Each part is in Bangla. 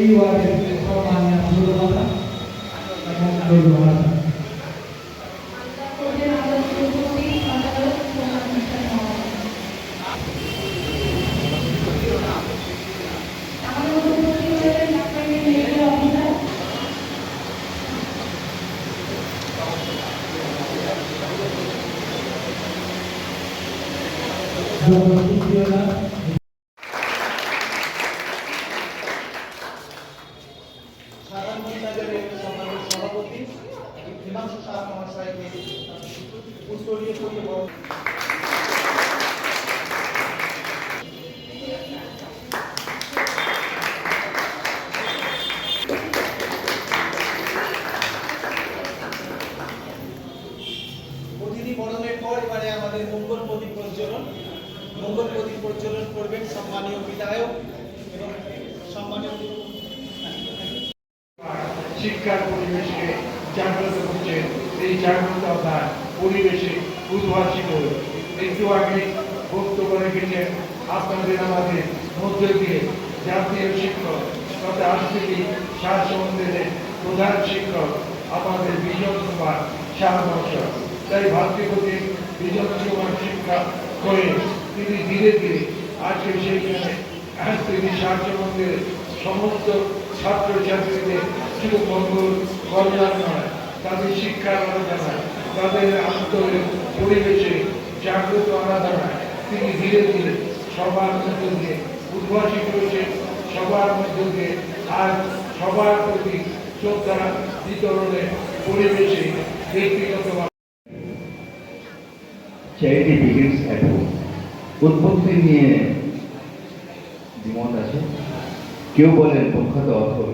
এই ওয়ার্ডের সম্মানীয় সুরমাতা এবং রবীন্দ্রনাথ ওদের সভাপতি হিমাংশু শাহ মহাশয়কে পুষ্পরিয়ে মঙ্গল প্রদীপ প্রজ্বলন করবেন সম্মানীয় বিধায়ক এবং সম্মানীয় শিক্ষার পরিবেশকে জাগ্রত করছে এই জাগ্রততার পরিবেশে উদ্ভাসিত। একটু আগে বক্তব্য রেখেছেন আপনাদের আমাদের মধ্য দিয়ে জাতীয় শিক্ষক তথা আঞ্চলিক শাসনের প্রধান শিক্ষক আমাদের বিজন কুমার শাহ তাই ভাতৃপতি বিজন কুমার শিক্ষা করে তিনি ধীরে ধীরে আজকে সেইখানে তিনি শাসনের সমস্ত ছাত্রছাত্রীদের মঙ্গল কল্যাণ নয় তাদের শিক্ষার আরাধনায় তাদের আন্তরিক পরিবেশে জাগ্রত আরাধনায় তিনি ধীরে ধীরে সবার মধ্য দিয়ে উদ্ভাসিত হয়েছেন, সবার মধ্য দিয়ে আজ সবার প্রতি শ্রদ্ধা বিতরণের পরিবেশে ব্যক্তিগত চ্যারিটি বিগিনস অ্যাট হোম উৎপত্তি নিয়ে দ্বিমত আছে। কেউ বলেন প্রখ্যাত অথর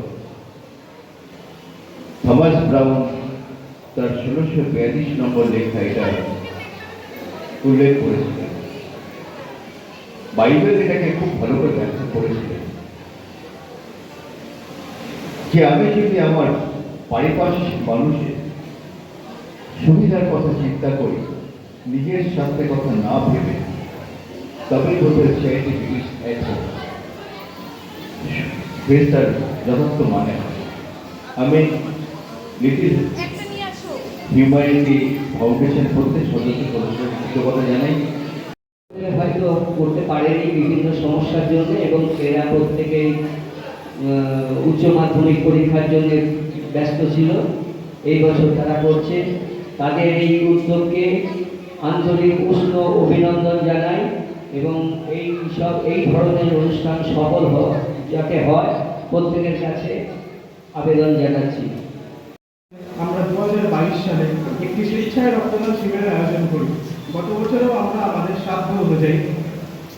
থমাস ব্রাউন তার ষোলোশো বিয়াল্লিশ নম্বর লেখা এটা উল্লেখ করেছিলেন। বাইবেল এটাকে খুব ভালো করে ব্যাখ্যা করেছিলেন। যে আমি যদি আমার পারিপার্শ্বিক মানুষের সুবিধার কথা চিন্তা করি, নিজের স্বার্থের কথা না ভেবে তবেই বলতে চাইটি ব্রিটিশ বেস্টার যথার্থ মানে। আমি লিটিল হিউম্যানিটি ফাউন্ডেশন প্রত্যেক সদস্য সদস্যের কৃতজ্ঞতা জানাই। হয়তো করতে পারেনি বিভিন্ন সমস্যার জন্য এবং এরা প্রত্যেকেই আহ, উচ্চ মাধ্যমিক পরীক্ষার জন্য ব্যস্ত ছিল। এই বছর তারা করছে। তাদের এই উদ্যোগকে আন্তরিক উষ্ণ অভিনন্দন জানাই। এবং এই সব, এই ধরনের অনুষ্ঠান সফল হোক, যাতে হয়, প্রত্যেকের কাছে আবেদন জানাচ্ছি। আমরা দু হাজার বাইশ সালে একটি স্বেচ্ছায় রক্তদান শিবিরের আয়োজন করি। গত বছরেও আমরা আমাদের সাধ্য অনুযায়ী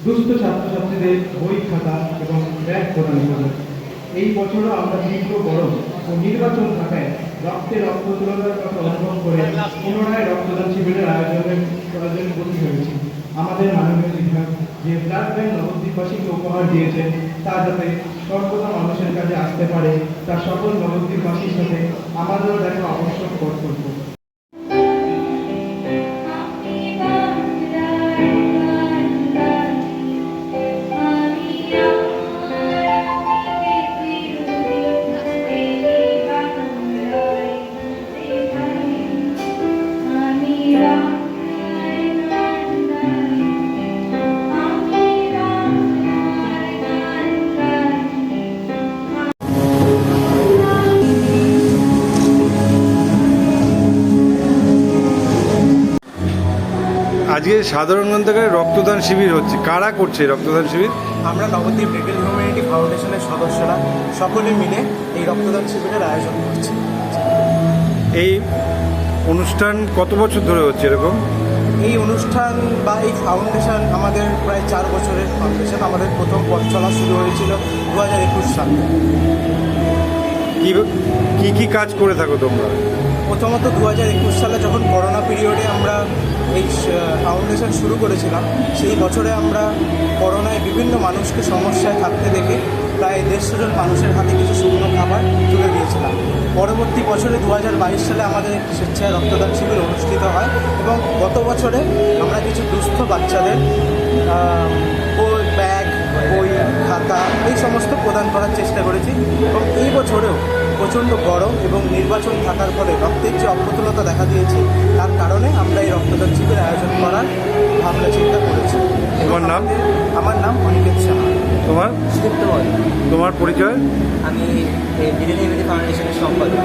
দুস্থ ছাত্রছাত্রীদের বই খাতা এবং ব্যাগ প্রদান করি এই বছরও আমরা তীব্র গরম ও নির্বাচন থাকায় রক্তে রক্ত তুলনার কথা অনুভব করে পুনরায় রক্তদান শিবিরের আয়োজনের আয়োজনে বন্দী হয়েছি আমাদের মাননীয় বিধায়ক যে ব্লাড ব্যাংক নবদ্বীপবাসীকে উপহার দিয়েছেন, তা যাতে সর্বদা মানুষের কাছে আসতে পারে তার সকল নবদ্বীপবাসীর সাথে আমাদেরও দেখা আবশ্যক কর্তব্য আজকে সাধারণ গ্রন্থাগারে রক্তদান শিবির হচ্ছে। কারা করছে রক্তদান শিবির? আমরা নবদ্বীপ লিটল হিউম্যানিটি ফাউন্ডেশনের সদস্যরা সকলে মিলে এই রক্তদান শিবিরের আয়োজন করছি। এই অনুষ্ঠান কত বছর ধরে হচ্ছে এরকম? এই অনুষ্ঠান বা এই ফাউন্ডেশন আমাদের প্রায় চার বছরের ফাউন্ডেশন আমাদের প্রথম পথ চলা শুরু হয়েছিল দু হাজার একুশ সালে। কী কি কাজ করে থাকো তোমরা? প্রথমত দু হাজার একুশ সালে যখন এই ফাউন্ডেশন শুরু করেছিলাম। সেই বছরে আমরা করোনায় বিভিন্ন মানুষকে সমস্যায় থাকতে দেখে প্রায় দেড়শো জন মানুষের হাতে কিছু শুকনো খাবার তুলে দিয়েছিলাম। পরবর্তী বছরে দু হাজার বাইশ সালে আমাদের একটি স্বেচ্ছায় রক্তদান শিবির অনুষ্ঠিত হয় এবং গত বছরে আমরা কিছু দুস্থ বাচ্চাদের বই, ব্যাগ, বই, খাতা এই সমস্ত প্রদান করার চেষ্টা করেছি এবং এই বছরেও প্রচণ্ড গরম এবং নির্বাচন থাকার ফলে রক্তের যে অপ্রতুলতা দেখা দিয়েছে তার কারণে আমরা এই রক্তদান শিবির আয়োজন করার ভাবনা চিন্তা করেছি। তোমার নাম? আমার নাম অনিকেত সাহা। তোমার? সুদীপ্ত তোমার পরিচয়? আমি বিরিয়ানি ফাউন্ডেশনের সম্পাদক।